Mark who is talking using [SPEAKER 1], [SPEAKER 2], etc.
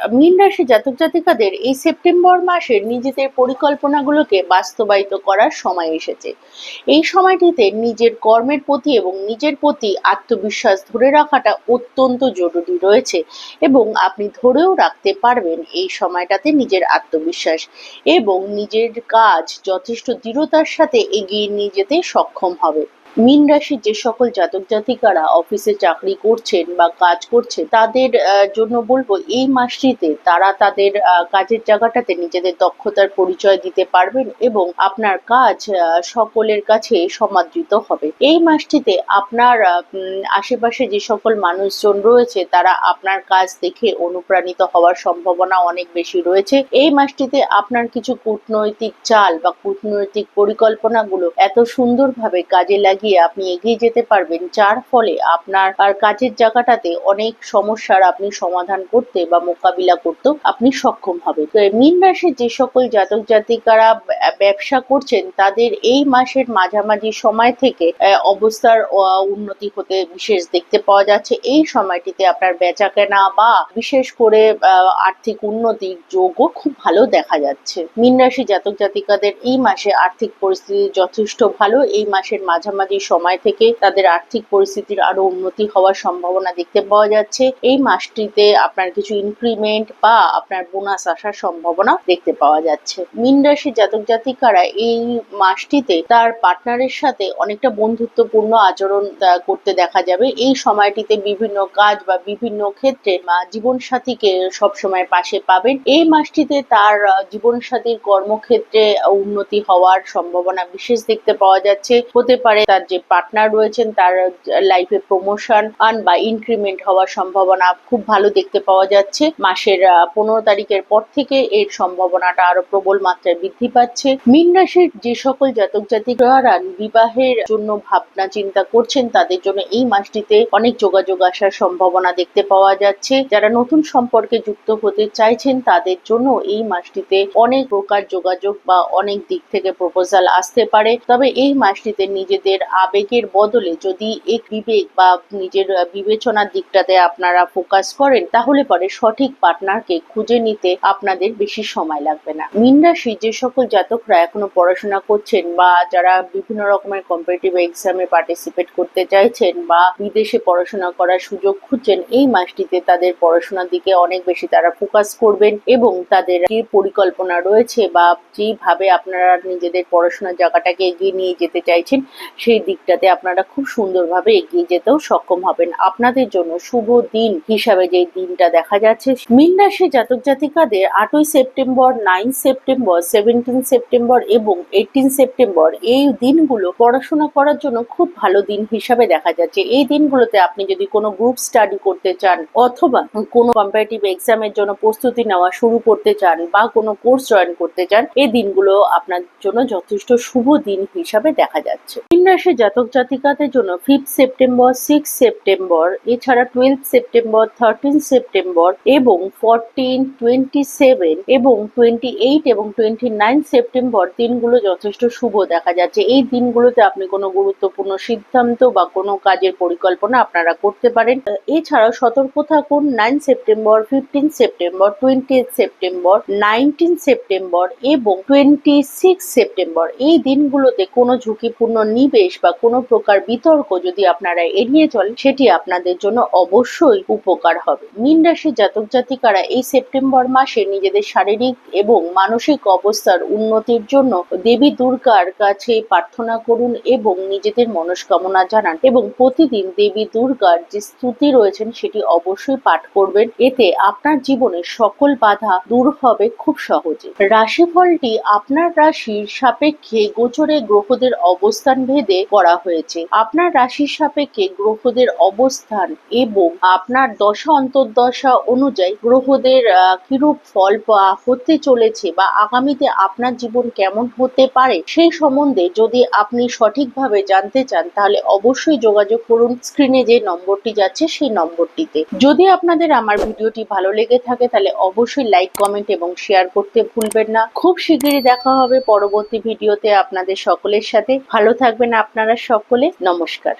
[SPEAKER 1] রাশি জাতক জাতিকাদের এই সেপ্টেম্বর মাসে নিজেদের পরিকল্পনাগুলোকে বাস্তবায়িত করার সময় এসেছে। এই সময়টিতে নিজের কর্মের প্রতি এবং নিজের প্রতি আত্মবিশ্বাস ধরে রাখাটা অত্যন্ত জরুরি রয়েছে এবং আপনি ধরেও রাখতে পারবেন এই সময়টাতে নিজের আত্মবিশ্বাস এবং নিজের কাজ যথেষ্ট দৃঢ়তার সাথে এগিয়ে নিয়ে যেতে সক্ষম হবে। মীন রাশির যে সকল জাতক জাতিকারা অফিসে চাকরি করছেন বা কাজ করছে, তাদের জন্য বলব এই মাসটিতে তারা তাদের কাজের জায়গাটাতে নিজেদের দক্ষতার পরিচয় দিতে পারবেন এবং আপনার কাজ সকলের কাছে সমাদৃত হবে। এই মাসটিতে আপনার আশেপাশে যে সকল মানুষজন রয়েছে, তারা আপনার কাজ দেখে অনুপ্রাণিত হওয়ার সম্ভাবনা অনেক বেশি রয়েছে। এই মাসটিতে আপনার কিছু কূটনৈতিক চাল বা কূটনৈতিক পরিকল্পনাগুলো এত সুন্দরভাবে কাজে লাগিয়ে আপনি এগিয়ে যেতে পারবেন, যার ফলে আপনার আর কাজের জায়গাটাতে অনেক সমস্যার আপনি সমাধান করতে বা মোকাবিলা করতেও আপনি সক্ষম হবে তো মীন রাশির যে সকল জাতক জাতিকারা ব্যবসা করছেন, তাদের এই মাসের মাঝামাঝি সময় থেকে অবস্থার উন্নতি হতে বিশেষ দেখতে পাওয়া যাচ্ছে। এই সময়টিতে আপনার বেচা কেনা বা বিশেষ করে আর্থিক উন্নতির যোগও খুব ভালো দেখা যাচ্ছে। মীন রাশি জাতক জাতিকাদের এই মাসে আর্থিক পরিস্থিতি যথেষ্ট ভালো। এই মাসের মাঝামাঝি সময় থেকে তাদের আর্থিক পরিস্থিতির আরও উন্নতি হওয়ার সম্ভাবনা দেখতে পাওয়া যাচ্ছে। এই মাসটিতে আপনার কিছু ইনক্রিমেন্ট বা আপনার বোনাস আসার সম্ভাবনা দেখতে পাওয়া যাচ্ছে। মীন রাশি জাতক জাতিকারা এই মাসটিতে তার পার্টনারের সাথে অনেকটা বন্ধুত্বপূর্ণ আচরণ করতে দেখা যাবে। এই সময়টিতে বিভিন্ন কাজ বা বিভিন্ন ক্ষেত্রে জীবন সাথীকে সবসময় পাশে পাবেন। এই মাসটিতে তার জীবন সাথীর কর্মক্ষেত্রে উন্নতি হওয়ার সম্ভাবনা বিশেষ দেখতে পাওয়া যাচ্ছে। হতে পারে তার যে পার্টনার রয়েছেন, তার লাইফে প্রমোশন আন বা ইনক্রিমেন্ট হওয়ার সম্ভাবনা খুব ভালো দেখতে পাওয়া যাচ্ছে। মাসের পনেরো তারিখের পর থেকে এর সম্ভাবনাটা আরও প্রবল মাত্রায় বৃদ্ধি পাচ্ছে। মীন রাশির যে সকল জাতক জাতিকারা বিবাহের জন্য ভাবনা চিন্তা করছেন, তাদের জন্য এই মাসটিতে অনেক যোগাযোগ আসার সম্ভাবনা দেখতে পাওয়া যাচ্ছে। যারা নতুন সম্পর্কে যুক্ত হতে চাইছেন, তাদের জন্য এই মাসটিতে অনেক প্রকার যোগাযোগ বা অনেক দিক থেকে প্রপোজাল আসতে পারে। তবে এই মাসটিতে নিজেদের আবেগের বদলে যদি এক বিবেক বা নিজের বিবেচনার দিকটাতে আপনারা ফোকাস করেন, তাহলে পরে সঠিক পার্টনারকে খুঁজে নিতে আপনাদের বেশি সময় লাগবে না। মীন রাশি যে সকল জাতকরা এখনও পড়াশোনা করছেন বা যারা বিভিন্ন রকমের কম্পিটিটিভ এক্সামে পার্টিসিপেট করতে চাইছেন বা বিদেশে পড়াশোনা করার সুযোগ খুঁজছেন, এই মাসটিতে তাদের পড়াশোনার দিকে অনেক বেশি তারা ফোকাস করবেন এবং তাদের যে পরিকল্পনা রয়েছে বা যেভাবে আপনারা নিজেদের পড়াশোনার জায়গাটাকে এগিয়ে নিয়ে যেতে চাইছেন, সেই দিকটাতে আপনারা খুব সুন্দরভাবে এগিয়ে যেতেও সক্ষম হবেন। আপনাদের জন্য শুভ দিন হিসাবে যে দিনটা দেখা যাচ্ছে। মীন রাশি জাতক জাতিকাদের আটই September nine September seventeen September এবং এইটিন সেপ্টেম্বর এই দিনগুলো পড়াশোনা করার জন্য খুব ভালো দিন হিসাবে দেখা যাচ্ছে। এই দিনগুলোতে আপনি যদি কোনো গ্রুপ স্টাডি করতে চান অথবা কোনো কম্পারেটিভ এক্সামের জন্য প্রস্তুতি নেওয়া শুরু করতে চান বা কোনো কোর্স জয়েন করতে চান, এই দিনগুলো আপনার জন্য যথেষ্ট শুভ দিন হিসাবে দেখা যাচ্ছে। মীন রাশি জাতক জাতিকাদের জন্য ফিফথ সেপ্টেম্বর সিক্স সেপ্টেম্বর এছাড়া টুয়েলভ সেপ্টেম্বর থার্টিন সেপ্টেম্বর এবং ফোরটিন টোয়েন্টি সেভেন এবং টোয়েন্টি এইট এবং টোয়েন্টি নাইন সেপ্টেম্বর দিনগুলো যথেষ্ট শুভ দেখা যাচ্ছে। এই দিনগুলোতে আপনি কোনো গুরুত্বপূর্ণ সিদ্ধান্ত বা কোনো কাজের পরিকল্পনা আপনারা করতে পারেন। এছাড়াও সতর্ক থাকুন nine September fifteen September twenty September nineteen September এবং টোয়েন্টি সিক্স সেপ্টেম্বর এই দিনগুলোতে কোনো ঝুঁকিপূর্ণ নিবেশ বা কোনো প্রকার বিতর্ক যদি আপনারা এড়িয়ে চলেন, সেটি আপনাদের জন্য অবশ্যই উপকার হবে। মীন রাশির জাতক জাতিকারা এই সেপ্টেম্বর মাসে নিজেদের শারীরিক এবং মানসিক অবস্থার উন্নতির জন্য দেবী দুর্গার কাছে প্রার্থনা করুন এবং নিজেদের মনস্কামনা জানান এবং প্রতিদিন দেবী দুর্গার যে স্তুতি রয়েছেন, সেটি অবশ্যই পাঠ করবেন। এতে আপনার জীবনের সকল বাধা দূর হবে খুব সহজে। রাশিফলটি আপনার রাশির সাপেক্ষে গোচরে গ্রহদের অবস্থান ভেদে করা হয়েছে। আপনার রাশির সাপেক্ষে গ্রহদের অবস্থান এবং আপনার দশা, অন্তর্দশা অনুযায়ী গ্রহদের কিরূপ ফল হতে চলেছে বা আগামীতে আপনার জীবন কেমন হতে পারে সেই সম্বন্ধে যদি আপনি সঠিকভাবে জানতে চান, তাহলে অবশ্যই যোগাযোগ করুন। স্ক্রিনে যে নম্বরটি যাচ্ছে, সেই নম্বরটিতে। যদি আপনাদের আমার ভিডিওটি ভালো লেগে থাকে, তাহলে অবশ্যই লাইক, কমেন্ট এবং শেয়ার করতে ভুলবেন না। খুব শিগগিরই দেখা হবে পরবর্তী ভিডিওতে আপনাদের সকলের সাথে। ভালো থাকবেন আপনারা সকলে নমস্কার।